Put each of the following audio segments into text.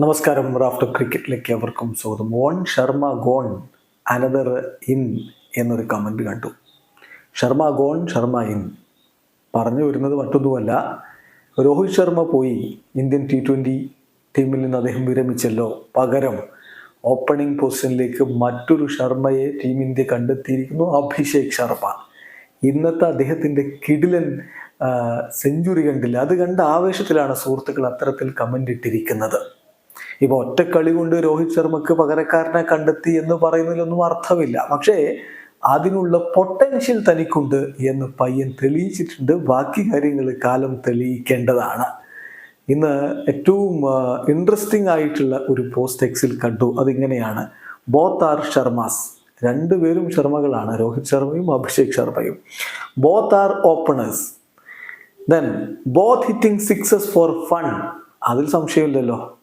നമസ്കാരം. റാഫ്റ്റർ ക്രിക്കറ്റിലേക്ക് അവർക്കും സ്വാഗതം. One Sharma gone another in എന്നൊരു കമന്റ് കണ്ടു. Sharma gone Sharma in. പറഞ്ഞു വരുന്നത് മറ്റൊന്നുമല്ല. രോഹിത് ശർമ്മ പോയി ഇന്ത്യൻ ടി ട്വന്റി ടീമിൽ നിന്ന് അദ്ദേഹം വിരമിച്ചല്ലോ. പകരം ഓപ്പണിംഗ് പൊസിഷനിലേക്ക് മറ്റൊരു ശർമ്മയെ ടീം ഇന്ത്യ കണ്ടെത്തിയിരിക്കുന്നു അഭിഷേക് ശർമ്മ. ഇന്നത്തെ അദ്ദേഹത്തിന്റെ കിടിലൻ സെഞ്ചുറി കണ്ടില്ല. അത് കണ്ട ആവേശത്തിലാണ് സുഹൃത്തുക്കൾ അത്തരത്തിൽ കമന്റ് ഇട്ടിരിക്കുന്നത്. ഇപ്പോൾ ഒറ്റക്കളി കൊണ്ട് രോഹിത് ശർമ്മക്ക് പകരക്കാരനെ കണ്ടെത്തി എന്ന് പറയുന്നതിലൊന്നും അർത്ഥമില്ല. പക്ഷേ അതിനുള്ള പൊട്ടൻഷ്യൽ തനിക്കുണ്ട് എന്ന് പയ്യൻ തെളിയിച്ചിട്ടുണ്ട്. ബാക്കി കാര്യങ്ങൾ കാലം തെളിയിക്കേണ്ടതാണ്. ഇന്ന് ഏറ്റവും ഇൻട്രസ്റ്റിംഗ് ആയിട്ടുള്ള ഒരു പോസ്റ്റ് എക്സിൽ കണ്ടു. അതിങ്ങനെയാണ്. Both are Sharmas. രണ്ടുപേരും ശർമ്മകളാണ്. രോഹിത് ശർമ്മയും അഭിഷേക് ശർമ്മയും. Both are openers then both hitting sixes for fun അതിൽ സംശയമില്ലല്ലോ.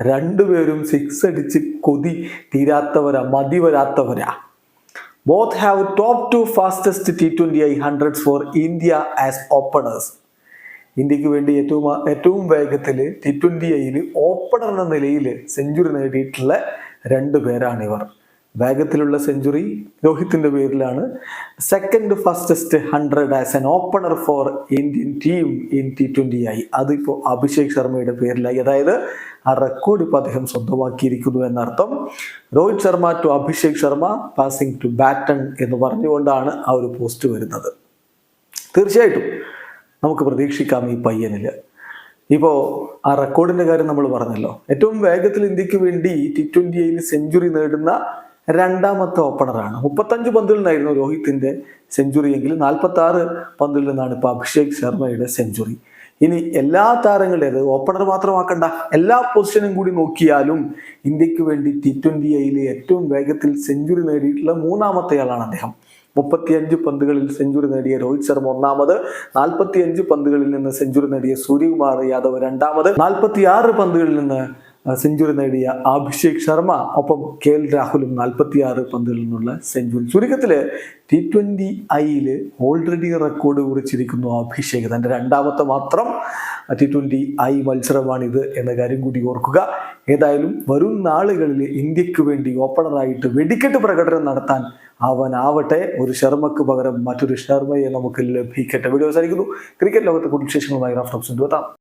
രണ്ടുപേരും സിക്സ് അടിച്ച് കൊതി തീരാത്തവരാ മതി വരാത്തവരാ. Both have top two fastest T twenty I hundreds for India as openers ഇന്ത്യയ്ക്ക് വേണ്ടി ഏറ്റവും ഏറ്റവും വേഗത്തിൽ ടി ട്വന്റി ഐയിൽ ഓപ്പണർ എന്ന നിലയിൽ സെഞ്ചുറി നേടിയിട്ടുള്ള രണ്ട് പേരാണിവർ. വേഗത്തിലുള്ള സെഞ്ചുറി രോഹിത്തിന്റെ പേരിലാണ്. Second fastest hundred as an opener for Indian team in T twenty ആയി. അതിപ്പോൾ അഭിഷേക് ശർമ്മയുടെ പേരിലായി. അതായത് ആ റെക്കോർഡ് ഇപ്പോൾ അദ്ദേഹം സ്വന്തമാക്കിയിരിക്കുന്നു എന്നർത്ഥം. Rohit Sharma to Abhishek Sharma passing to baton എന്ന് പറഞ്ഞുകൊണ്ടാണ് ആ ഒരു പോസ്റ്റ് വരുന്നത്. തീർച്ചയായിട്ടും നമുക്ക് പ്രതീക്ഷിക്കാം ഈ പയ്യനിൽ. ഇപ്പോൾ ആ റെക്കോർഡിന്റെ കാര്യം നമ്മൾ പറഞ്ഞല്ലോ. ഏറ്റവും വേഗത്തിൽ ഇന്ത്യയ്ക്ക് വേണ്ടി ടി ട്വന്റിയിൽ സെഞ്ചുറി നേടുന്ന രണ്ടാമത്തെ ഓപ്പണറാണ്. മുപ്പത്തഞ്ച് പന്തിൽ നിന്നായിരുന്നു രോഹിത്തിന്റെ സെഞ്ചുറി എങ്കിൽ നാൽപ്പത്തി ആറ് പന്തിൽ നിന്നാണ് ഇപ്പോൾ അഭിഷേക് ശർമ്മയുടെ സെഞ്ചുറി ഇനി എല്ലാ താരങ്ങളുടേത് ഓപ്പണർ മാത്രമാക്കണ്ട. എല്ലാ പൊസിഷനും കൂടി നോക്കിയാലും ഇന്ത്യയ്ക്ക് വേണ്ടി ടി ട്വന്റി ഐയിൽ ഏറ്റവും വേഗത്തിൽ സെഞ്ചുറി നേടിയിട്ടുള്ള മൂന്നാമത്തെ ആളാണ് അദ്ദേഹം. മുപ്പത്തിയഞ്ച് പന്തുകളിൽ സെഞ്ചുറി നേടിയ രോഹിത് ശർമ്മ ഒന്നാമത് നാൽപ്പത്തിയഞ്ച് പന്തുകളിൽ നിന്ന് സെഞ്ചുറി നേടിയ സൂര്യകുമാർ യാദവ് രണ്ടാമത് നാൽപ്പത്തിയാറ് പന്തുകളിൽ നിന്ന് സെഞ്ചുറി നേടിയ അഭിഷേക് ശർമ്മ ഒപ്പം കെ എൽ രാഹുലും നാൽപ്പത്തിയാറ് പന്തുകളിൽ നിന്നുള്ള സെഞ്ചുറി. ചുരുക്കത്തിൽ ടി ട്വന്റി ഐയിൽ ഓൾറെഡി റെക്കോർഡ് കുറിച്ചിരിക്കുന്നു അഭിഷേക്. തന്റെ രണ്ടാമത്തെ മാത്രം ടി ട്വന്റി ഐ മത്സരമാണിത് എന്ന കാര്യം കൂടി ഓർക്കുക. ഏതായാലും വരും നാളുകളിൽ ഇന്ത്യയ്ക്ക് വേണ്ടി ഓപ്പണറായിട്ട് വെടിക്കെട്ട് പ്രകടനം നടത്താൻ അവൻ ആവട്ടെ ഒരു ശർമ്മക്ക് പകരം മറ്റൊരു ശർമ്മയെ നമുക്ക് ലഭിക്കട്ടെ. വീഡിയോ അവസാനിക്കുന്നു. ക്രിക്കറ്റ് ലോകത്തെ കൂടുതൽ വിശേഷങ്ങളുമായി എത്താം.